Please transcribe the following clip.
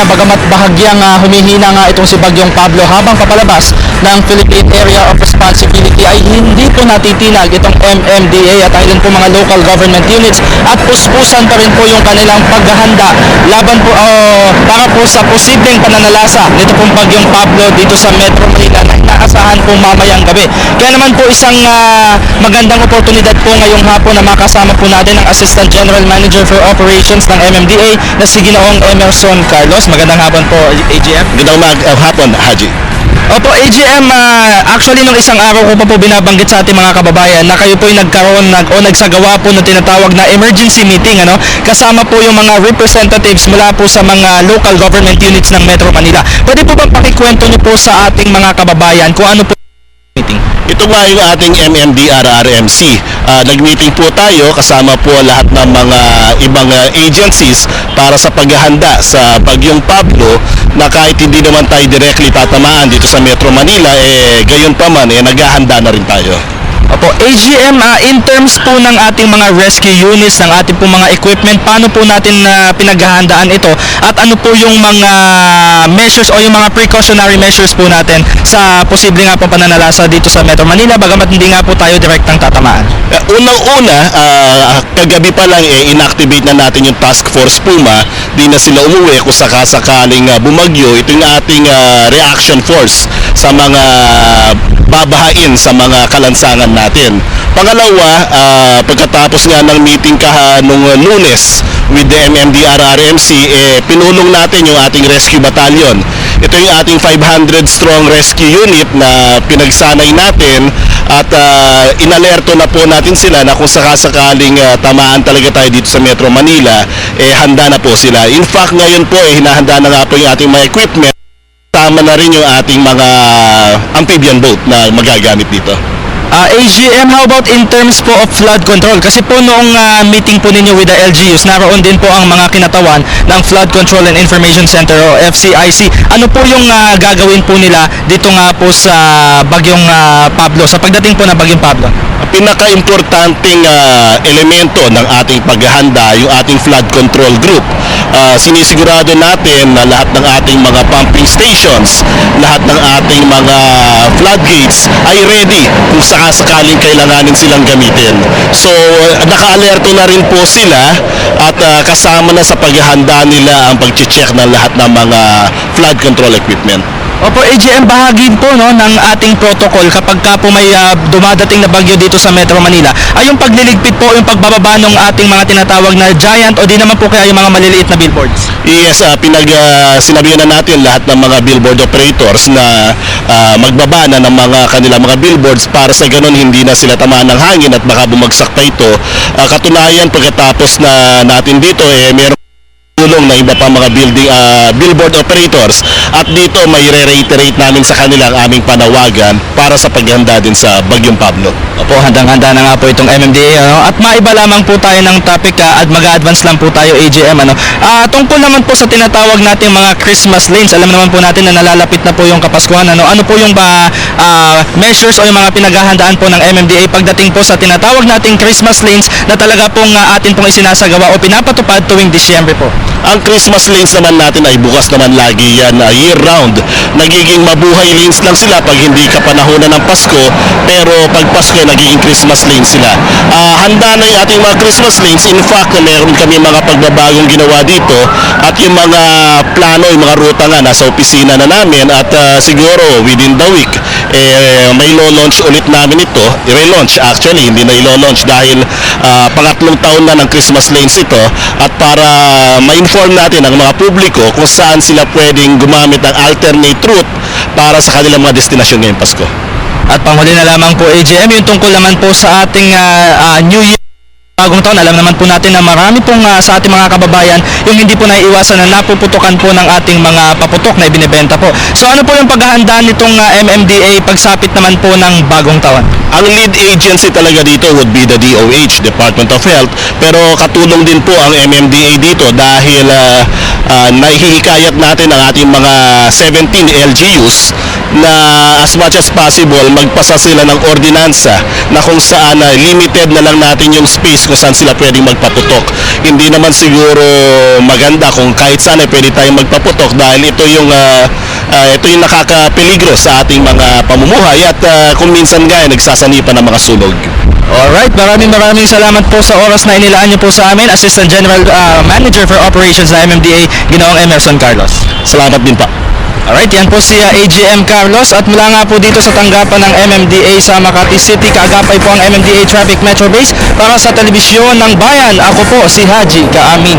Bagamat bahagyang ah, humihina nga itong si Bagyong Pablo habang papalabas ng Philippine Area of Responsibility ay hindi po natitinag itong MMDA at ilan po mga local government units at puspusan pa rin po yung kanilang paghahanda laban po oh, para po sa posibleng pananalasa nito pong Bagyong Pablo dito sa Metro Manila na inaasahan po mamayang gabi. Kaya naman po isang ah, magandang oportunidad po ngayong hapon na makasama po natin ang Assistant General Manager for Operations ng MMDA na si Ginoong Emerson Carlos. Magandang hapon po, AGM. Gandang mag uh, hapon, Haji. Opo, AGM, ah, actually nung isang araw ko pa po binabanggit sa ating mga kababayan na kayo po ay nagkaroon nag, o nagsagawa po ng tinatawag na emergency meeting ano kasama po yung mga representatives mula po sa mga local government units ng Metro Manila. Pwede po bang pakikwento niyo po sa ating mga kababayan kung ano po meeting? Ito nga yung ating MMDRRMC. Ah, nag-meeting po tayo kasama po lahat ng mga ibang ah, agencies para sa paghahanda sa Bagyong Pablo na kahit hindi naman tayo directly tatamaan dito sa Metro Manila, eh gayon pa man, eh naghahanda na rin tayo. Opo, AGM, ah, in terms po ng ating mga rescue units, ng ating po mga equipment, paano po natin na pinaghahandaan ito? At ano po yung mga measures o yung mga precautionary measures po natin sa posible nga po pananalasa dito sa Metro Manila, bagamat hindi nga po tayo direktang tatamaan? Uh, Unang-una, ah, kagabi pa lang eh, inactivate na natin yung Task Force Puma. Di na sila umuwi kung sakasakaling ah, bumagyo. Ito yung ating ah, reaction force sa mga babahain sa mga kalansangan natin. Pangalawa, ah, pagkatapos nga ng meeting kaha nung ah, lunes with the MMDRRMC, eh, pinulong natin yung ating rescue battalion. Ito yung ating 500 strong rescue unit na pinagsanay natin at ah, inalerto na po natin sila na kung sakasakaling ah, tamaan talaga tayo dito sa Metro Manila, eh handa na po sila. In fact, ngayon po eh hinahanda na nga po yung ating mga equipment. Tama na rin yung ating mga amphibian boat na magagamit dito. Ah, AGM, how about in terms po of flood control? Kasi po noong ah, meeting po ninyo with the LGUs, naroon din po ang mga kinatawan ng Flood Control and Information Center o FCIC. Ano po yung ah, gagawin po nila dito nga po sa Bagyong ah, Pablo, sa pagdating po ng Bagyong Pablo? Pinaka-importanting ah, elemento ng ating paghahanda, yung ating flood control group. Ah, sinisigurado natin na lahat ng ating mga pumping stations, lahat ng ating mga floodgates ay ready kung sakasakaling kailanganin silang gamitin. So, ah, naka-alerto na rin po sila at ah, kasama na sa paghahanda nila ang pag-check ng lahat ng mga flood control equipment. Opo, AGM, bahagi po no, ng ating protocol kapag ka po may ah, dumadating na bagyo dito sa Metro Manila ay yung pagliligpit po, yung pagbababa ng ating mga tinatawag na giant o di naman po kaya yung mga maliliit na billboards. Yes, ah, pinag ah, sinabihan na natin lahat ng mga billboard operators na ah, magbaba na ng mga kanilang mga billboards para sa ganun hindi na sila tamaan ng hangin at baka bumagsak pa ito. Ah, katunayan pagkatapos na natin dito eh meron tulong ng iba pang mga building ah, billboard operators at dito may re-reiterate namin sa kanila ang aming panawagan para sa paghanda din sa Bagyong Pablo. Opo, handang-handa na nga po itong MMDA ano? at maiba lamang po tayo ng topic ah, at mag-advance lang po tayo AGM ano. Ah, tungkol naman po sa tinatawag nating mga Christmas lanes. Alam naman po natin na nalalapit na po yung Kapaskuhan ano. Ano po yung ba ah, measures o yung mga pinaghahandaan po ng MMDA pagdating po sa tinatawag nating Christmas lanes na talaga pong ah, atin pong isinasagawa o pinapatupad tuwing Disyembre po. Ang Christmas lanes naman natin ay bukas naman lagi yan uh, year round. Nagiging mabuhay lanes lang sila pag hindi ka panahonan ng Pasko, pero pag Pasko nagiging Christmas lanes sila. Ah, handa na yung ating mga Christmas lanes. In fact, meron kami mga pagbabagong ginawa dito at yung mga plano, yung mga ruta nga nasa opisina na namin at ah, siguro within the week eh, may launch ulit namin ito. I-relaunch actually, hindi na ilo-launch dahil ah, pangatlong taon na ng Christmas lanes ito at para ma-inform natin ang mga publiko kung saan sila pwedeng gumamit ng alternate route para sa kanilang mga destinasyon ngayong Pasko. At panghuli na lamang po AGM, yung tungkol naman po sa ating ah, ah, New Year bagong taon, alam naman po natin na marami pong ah, sa ating mga kababayan yung hindi po naiiwasan na napuputukan po ng ating mga paputok na ibinebenta po. So ano po yung paghahanda nitong ah, MMDA pagsapit naman po ng bagong taon? Ang lead agency talaga dito would be the DOH, Department of Health. Pero katulong din po ang MMDA dito dahil uh, uh, nahihikayat natin ang ating mga 17 LGUs na as much as possible magpasa sila ng ordinansa na kung saan na limited na lang natin yung space kung saan sila pwedeng magpaputok. Hindi naman siguro maganda kung kahit saan ay pwede tayong magpaputok dahil ito yung ah, ah, ito yung nakakapeligro sa ating mga pamumuhay at ah, kung minsan nga ay nagsasanipan ng mga sunog. Alright, maraming maraming salamat po sa oras na inilaan niyo po sa amin. Assistant General ah, Manager for Operations ng MMDA, Ginoong Emerson Carlos. Salamat din pa. Alright, yan po si uh, AGM Carlos at mula nga po dito sa tanggapan ng MMDA sa Makati City, kaagapay po ang MMDA Traffic Metro Base para sa telebisyon ng bayan. Ako po si Haji Kaamin.